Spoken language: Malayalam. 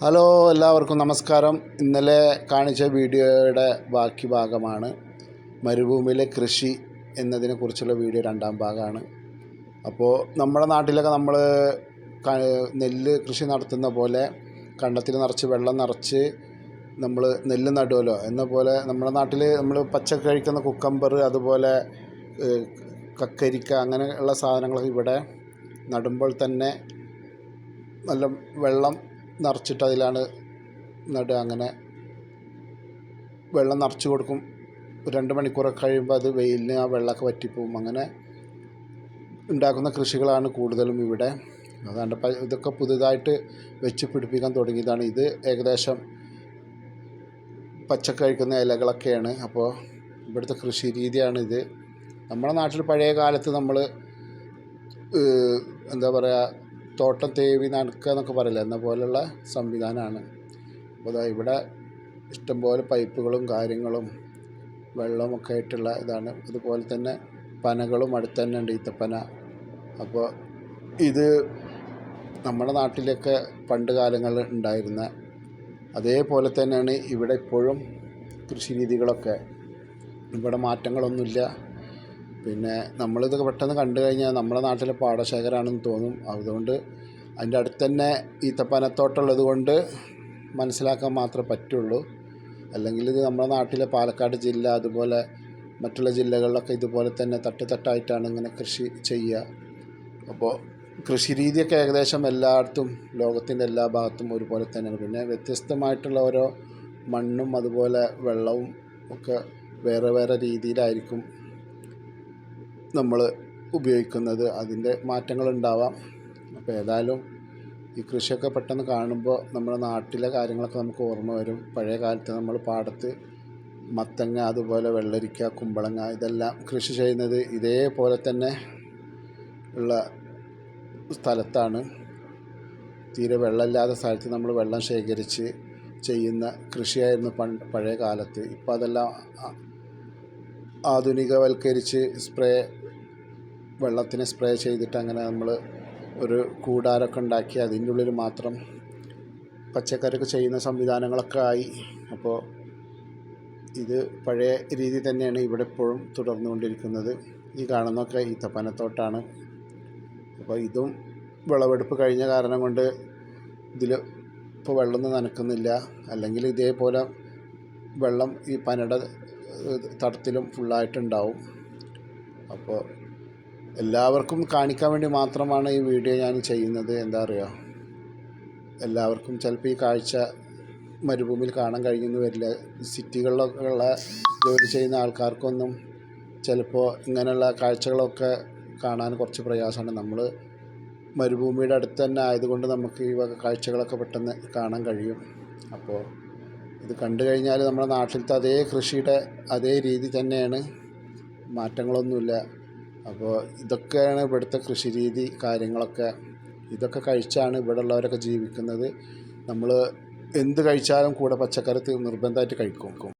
ഹലോ എല്ലാവർക്കും നമസ്കാരം. ഇന്നലെ കാണിച്ച വീഡിയോയുടെ ബാക്കി ഭാഗമാണ്. മരുഭൂമിയിലെ കൃഷി എന്നതിനെക്കുറിച്ചുള്ള വീഡിയോ രണ്ടാം ഭാഗമാണ്. അപ്പോൾ നമ്മുടെ നാട്ടിലൊക്കെ നമ്മൾ നെല്ല് കൃഷി നടത്തുന്ന പോലെ കണ്ടത്തിൽ നിറച്ച് വെള്ളം നിറച്ച് നമ്മൾ നെല്ല് നടുമല്ലോ എന്ന പോലെ നമ്മുടെ നാട്ടിൽ നമ്മൾ പച്ചക്ക കഴിക്കുന്ന കുക്കമ്പർ അതുപോലെ കക്കരിക്ക അങ്ങനെയുള്ള സാധനങ്ങളൊക്കെ ഇവിടെ നടുമ്പോൾ തന്നെ നല്ല വെള്ളം നിറച്ചിട്ട് അതിലാണ് നടുക അങ്ങനെ വെള്ളം നിറച്ച് കൊടുക്കും. രണ്ട് മണിക്കൂറൊക്കെ കഴിയുമ്പോൾ അത് വെയിലിന് ആ വെള്ളമൊക്കെ വറ്റിപ്പോവും. അങ്ങനെ ഉണ്ടാക്കുന്ന കൃഷികളാണ് കൂടുതലും ഇവിടെ. അതാണ്ട് ഇതൊക്കെ പുതുതായിട്ട് വെച്ച് പിടിപ്പിക്കാൻ തുടങ്ങിയതാണ്. ഇത് ഏകദേശം പച്ചക്ക കഴിക്കുന്ന ഇലകളൊക്കെയാണ്. അപ്പോൾ ഇവിടുത്തെ കൃഷി രീതിയാണ് ഇത്. നമ്മുടെ നാട്ടിൽ പഴയ കാലത്ത് നമ്മൾ എന്താ പറയുക തോട്ടം തേവി നടക്കുക എന്നൊക്കെ പറയില്ല? എന്ന പോലെയുള്ള സംവിധാനമാണ്. അപ്പോൾ ദാ ഇവിടെ ഇഷ്ടംപോലെ പൈപ്പുകളും കാര്യങ്ങളും വെള്ളമൊക്കെ ആയിട്ടുള്ള ഇതാണ്. അതുപോലെ തന്നെ പനകളും അടുത്ത് തന്നെ ഉണ്ട് ഈത്തപ്പന. അപ്പോൾ ഇത് നമ്മുടെ നാട്ടിലൊക്കെ പണ്ട് കാലങ്ങളിൽ ഉണ്ടായിരുന്ന അതേപോലെ തന്നെയാണ് ഇവിടെ ഇപ്പോഴും കൃഷി രീതികളൊക്കെ. ഇവിടെ മാറ്റങ്ങളൊന്നുമില്ല. പിന്നെ നമ്മളിതൊക്കെ പെട്ടെന്ന് കണ്ടു കഴിഞ്ഞാൽ നമ്മുടെ നാട്ടിലെ പാടശേഖരമാണെന്ന് തോന്നും. അതുകൊണ്ട് അതിന്റെ അടുത്ത് തന്നെ ഈത്തപ്പനത്തോട്ടുള്ളത് കൊണ്ട് മനസ്സിലാക്കാൻ മാത്രമേ പറ്റുള്ളൂ. അല്ലെങ്കിൽ ഇത് നമ്മുടെ നാട്ടിലെ പാലക്കാട് ജില്ല അതുപോലെ മറ്റുള്ള ജില്ലകളിലൊക്കെ ഇതുപോലെ തന്നെ തട്ട് തട്ടായിട്ടാണ് ഇങ്ങനെ കൃഷി ചെയ്യുക. അപ്പോൾ കൃഷി രീതിയൊക്കെ ഏകദേശം എല്ലായിടത്തും ലോകത്തിന്റെ എല്ലാ ഭാഗത്തും ഒരുപോലെ തന്നെയാണ്. പിന്നെ വ്യത്യസ്തമായിട്ടുള്ള ഓരോ മണ്ണും അതുപോലെ വെള്ളവും ഒക്കെ വേറെ വേറെ രീതിയിലായിരിക്കും നമ്മൾ ഉപയോഗിക്കുന്നത്. അതിന്റെ മാറ്റങ്ങളുണ്ടാവാം അപ്പോൾ ഏതായാലും ഈ കൃഷിയൊക്കെ പെട്ടെന്ന് കാണുമ്പോൾ നമ്മുടെ നാട്ടിലെ കാര്യങ്ങളൊക്കെ നമുക്ക് ഓർമ്മ വരും. പഴയ കാലത്ത് നമ്മൾ പാടത്ത് മത്തങ്ങ അതുപോലെ വെള്ളരിക്ക കുമ്പളങ്ങ ഇതെല്ലാം കൃഷി ചെയ്യുന്നത് ഇതേപോലെ തന്നെ ഉള്ള സ്ഥലത്താണ്. തീരെ വെള്ളമില്ലാത്ത സ്ഥലത്ത് നമ്മൾ വെള്ളം ശേഖരിച്ച് ചെയ്യുന്ന കൃഷിയായിരുന്നു പണ്ട് പഴയ കാലത്ത്. ഇപ്പോൾ അതെല്ലാം ആധുനികവൽക്കരിച്ച് സ്പ്രേ വെള്ളത്തിന് സ്പ്രേ ചെയ്തിട്ട് അങ്ങനെ നമ്മൾ ഒരു കൂടാരമൊക്കെ ഉണ്ടാക്കി അതിന്റെ ഉള്ളിൽ മാത്രം പച്ചക്കറിയൊക്കെ ചെയ്യുന്ന സംവിധാനങ്ങളൊക്കെ ആയി. അപ്പോൾ ഇത് പഴയ രീതി തന്നെയാണ് ഇവിടെ ഇപ്പോഴും തുടർന്നുകൊണ്ടിരിക്കുന്നത്. ഈ കാണുന്നൊക്കെ ഈത്തപ്പനത്തോട്ടാണ്. അപ്പോൾ ഇതും വിളവെടുപ്പ് കഴിഞ്ഞ കാരണം കൊണ്ട് ഇതിൽ ഇപ്പോൾ വെള്ളമൊന്നും നനക്കുന്നില്ല. അല്ലെങ്കിൽ ഇതേപോലെ വെള്ളം ഈ പനയുടെ തടത്തിലും ഫുള്ളായിട്ടുണ്ടാവും അപ്പോൾ എല്ലാവർക്കും കാണിക്കാൻ വേണ്ടി മാത്രമാണ് ഈ വീഡിയോ ഞാൻ ചെയ്യുന്നത്. എന്താ പറയുക എല്ലാവർക്കും ചിലപ്പോൾ ഈ കാഴ്ച മരുഭൂമിയിൽ കാണാൻ കഴിഞ്ഞെന്ന് വരില്ല. സിറ്റികളിലൊക്കെ ഉള്ള ജോലി ചെയ്യുന്ന ആൾക്കാർക്കൊന്നും ചിലപ്പോൾ ഇങ്ങനെയുള്ള കാഴ്ചകളൊക്കെ കാണാൻ കുറച്ച് പ്രയാസമാണ്. നമ്മൾ മരുഭൂമിയുടെ അടുത്ത് തന്നെ ആയതുകൊണ്ട് നമുക്ക് ഈ വക കാഴ്ചകളൊക്കെ പെട്ടെന്ന് കാണാൻ കഴിയും. അപ്പോൾ ഇത് കണ്ടു കഴിഞ്ഞാൽ നമ്മുടെ നാട്ടിലത്തെ അതേ കൃഷിയുടെ അതേ രീതി തന്നെയാണ്. മാറ്റങ്ങളൊന്നുമില്ല. അപ്പോൾ ഇതൊക്കെയാണ് ഇവിടുത്തെ കൃഷി രീതി കാര്യങ്ങളൊക്കെ. ഇതൊക്കെ കഴിച്ചാണ് ഇവിടെ ഉള്ളവരൊക്കെ ജീവിക്കുന്നത്. നമ്മൾ എന്ത് കഴിച്ചാലും കൂടെ പച്ചക്കറി നിർബന്ധമായിട്ട് കഴിക്കും.